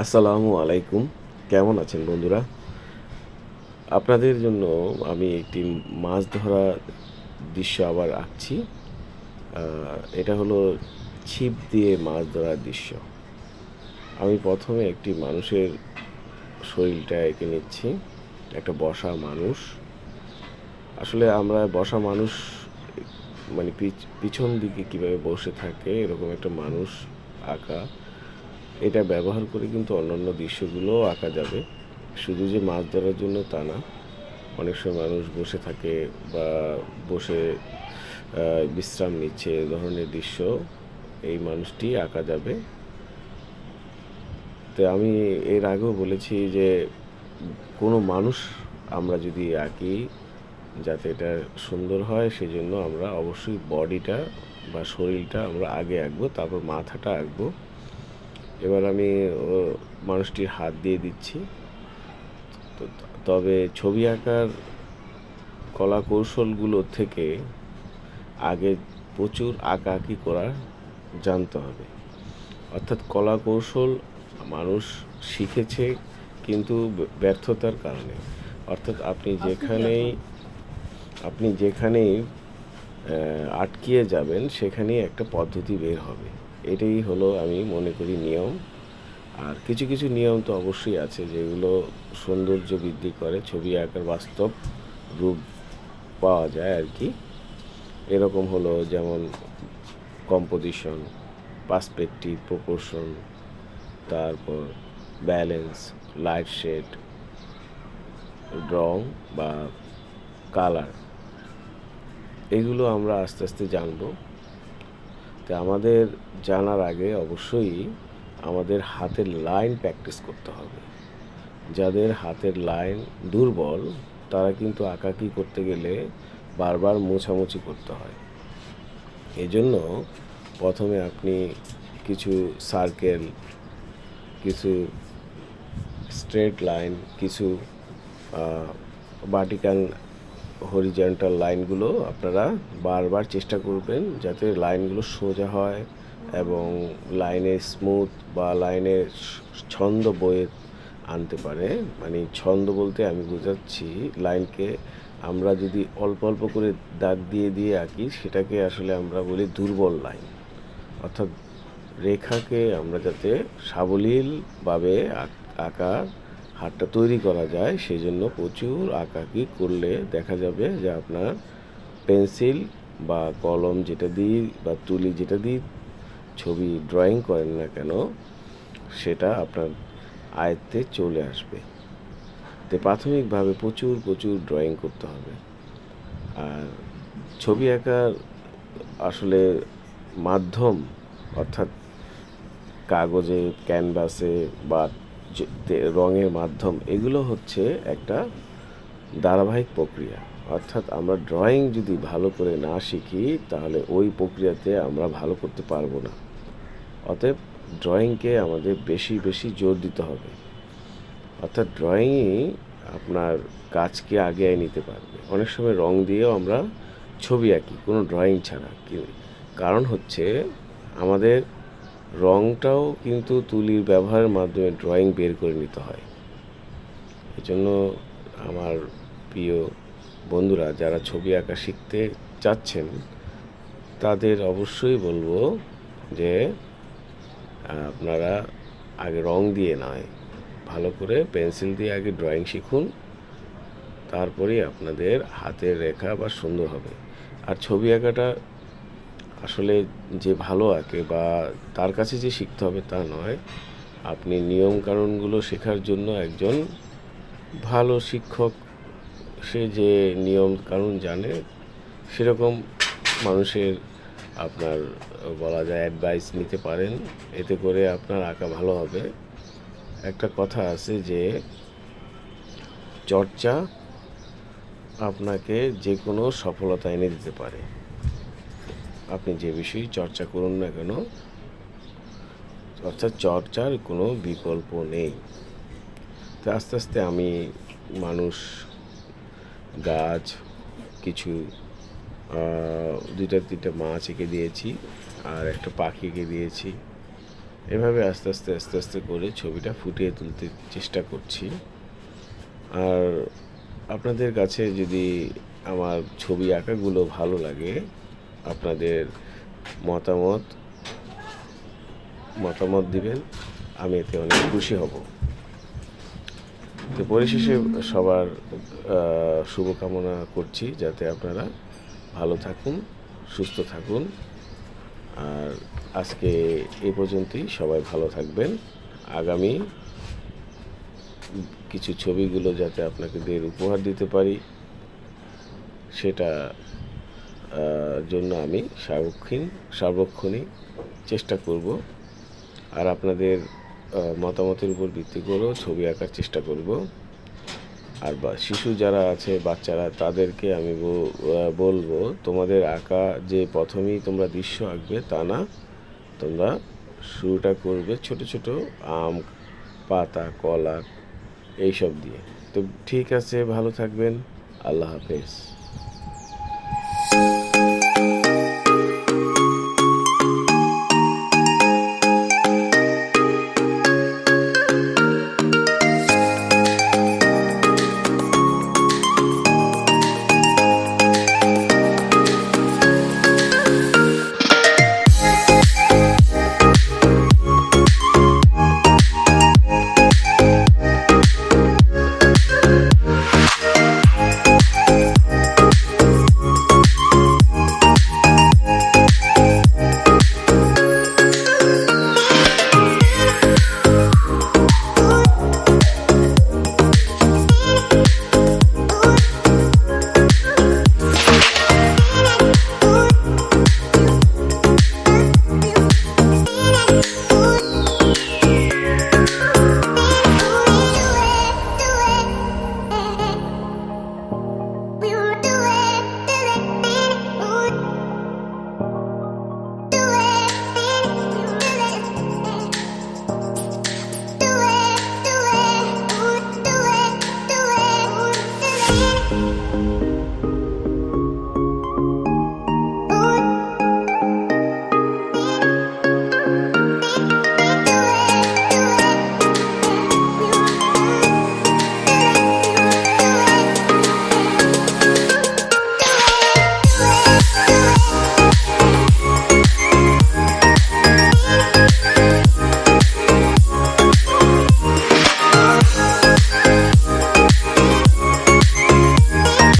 আসসালামু আলাইকুম। কেমন আছেন বন্ধুরা? আপনাদের জন্য আমি একটি মাছ ধরা দৃশ্য আবার আঁকছি। এটা হলো ছিপ দিয়ে মাছ ধরার দৃশ্য। আমি প্রথমে একটি মানুষের শরীরটা এঁকে নিচ্ছি, একটা বসা মানুষ। আসলে আমরা বসা মানুষ মানে পিছ- পিছন দিকে কীভাবে বসে থাকে, এরকম একটা মানুষ আঁকা। এটা ব্যবহার করে কিন্তু অন্যান্য দৃশ্যগুলোও আঁকা যাবে। শুধু যে মাছ ধরার জন্য তা না, অনেক সময় মানুষ বসে থাকে বা বসে বিশ্রাম নিচ্ছে এ ধরনের দৃশ্য এই মানুষটি আঁকা যাবে। তো আমি এর আগেও বলেছি যে কোনো মানুষ আমরা যদি আঁকি যাতে এটা সুন্দর হয়, সেজন্য আমরা অবশ্যই বডিটা বা শরীরটা আমরা আগে আঁকবো, তারপর মাথাটা আঁকবো। এবার আমি মানুষটির হাত দিয়ে দিচ্ছি। তো তবে ছবি আঁকার কলা কৌশলগুলো থেকে আগে প্রচুর আঁকাআঁকি করা জানতে হবে। অর্থাৎ কলা কৌশল মানুষ শিখেছে কিন্তু ব্যর্থতার কারণে। অর্থাৎ আপনি যেখানেই আপনি যেখানেই আটকিয়ে যাবেন সেখানেই একটা পদ্ধতি বের হবে। এটাই হলো আমি মনে করি নিয়ম। আর কিছু কিছু নিয়ম তো অবশ্যই আছে যেগুলো সৌন্দর্য বৃদ্ধি করে, ছবি আঁকার বাস্তব রূপ পাওয়া যায় আর কি। এরকম হলো যেমন কম্পোজিশন পার্সপেক্টিভ প্রপোর্শন তারপর ব্যালেন্স লাইট শেড রং বা কালার এগুলো আমরা আস্তে আস্তে জানব। তো আমাদের জানার আগে অবশ্যই আমাদের হাতের লাইন প্র্যাকটিস করতে হবে। যাদের হাতের লাইন দুর্বল, তারা কিন্তু আঁকাকি করতে গেলে বারবার মোছামুছি করতে হয়। এজন্য প্রথমে আপনি কিছু সার্কেল কিছু স্ট্রেট লাইন কিছু ভার্টিক্যাল হরিজন্টাল লাইনগুলো আপনারা বারবার চেষ্টা করবেন যাতে লাইনগুলো সোজা হয় এবং লাইনে স্মুথ বা লাইনে ছন্দ বয়ে আনতে পারে। মানে ছন্দ বলতে আমি বোঝাচ্ছি লাইনকে আমরা যদি অল্প অল্প করে দাগ দিয়ে দিয়ে আঁকি, সেটাকে আসলে আমরা বলি দুর্বল লাইন অর্থাৎ রেখাকে আমরা যাতে সাবলীলভাবে আঁকার হাতটা তৈরি করা যায় সেই জন্য প্রচুর আঁকাকি করলে দেখা যাবে যে আপনার পেন্সিল বা কলম যেটা দিয়ে বা তুলি যেটা দিয়ে ছবি ড্রয়িং করেন না কেন, সেটা আপনার আয়ত্তে চলে আসবে। তো প্রাথমিকভাবে প্রচুর প্রচুর ড্রয়িং করতে হবে। আর ছবি আঁকার আসলে মাধ্যম অর্থাৎ কাগজে, ক্যানভাসে বা রঙের মাধ্যম, এগুলো হচ্ছে একটা ধারাবাহিক প্রক্রিয়া। অর্থাৎ আমরা ড্রয়িং যদি ভালো করে না শিখি, তাহলে ওই প্রক্রিয়াতে আমরা ভালো করতে পারব না। অতএব ড্রয়িংকে আমাদের বেশি বেশি জোর দিতে হবে। অর্থাৎ ড্রয়িংই আপনার কাজকে আগে নিতে পারবে। অনেক সময় রং দিয়েও আমরা ছবি আঁকি, কোনো ড্রয়িং ছাড়া। কারণ হচ্ছে আমাদের রংটাও কিন্তু তুলির ব্যবহারের মাধ্যমে ড্রয়িং বের করে নিতে হয়। এজন্য আমার প্রিয় বন্ধুরা, যারা ছবি আঁকা শিখতে চাচ্ছেন, তাদের অবশ্যই বলব যে, আপনারা আগে রং দিয়ে নয়, ভালো করে পেন্সিল দিয়ে আগে ড্রয়িং শিখুন, তারপরেই আপনাদের হাতের রেখা বা সুন্দর হবে। আর ছবি আঁকাটা আসলে যে ভালো আঁকে বা তার কাছে যে শিখতে হবে তা নয়। আপনি নিয়ম কানুনগুলো শেখার জন্য একজন ভালো শিক্ষক, সে যে নিয়ম কানুন জানে, সেরকম মানুষের আপনার বলা যায় অ্যাডভাইস নিতে পারেন। এতে করে আপনার আঁকা ভালো হবে। একটা কথা আছে যে, চর্চা আপনাকে যে কোনো সফলতা এনে দিতে পারে। আপনি যে বিষয়ে চর্চা করুন না কেন, অর্থাৎ চর্চার কোনো বিকল্প নেই। তো আস্তে আস্তে আমি মানুষ, গাছ, কিছু দুইটা তিনটা মাছ এঁকে দিয়েছি আর একটা পাখি এঁকে দিয়েছি। এভাবে আস্তে আস্তে আস্তে আস্তে করে ছবিটা ফুটিয়ে তুলতে চেষ্টা করছি। আর আপনাদের কাছে যদি আমার ছবি আঁকাগুলো ভালো লাগে আপনাদের মতামত মতামত দিবেন, আমি এতে অনেক খুশি হব। তো পরিশেষে সবার শুভকামনা করছি যাতে আপনারা ভালো থাকুন, সুস্থ থাকুন। আর আজকে এ পর্যন্তই, সবাই ভালো থাকবেন। আগামী কিছু ছবিগুলো যাতে আপনাকে দের উপহার দিতে পারি, সেটা জন্য আমি সার্বক্ষণ সার্বক্ষণিক চেষ্টা করব। আর আপনাদের মতামতের উপর ভিত্তি করেও ছবি আঁকার চেষ্টা করব। আর বা, শিশু যারা আছে, বাচ্চারা, তাদেরকে আমি বলব, তোমাদের আঁকা যে প্রথমেই তোমরা দৃশ্য আঁকবে তা না। তোমরা শুরুটা করবে ছোট ছোট আম, পাতা, কলা, এইসব দিয়ে। তো ঠিক আছে, ভালো থাকবেন। আল্লাহ হাফেজ।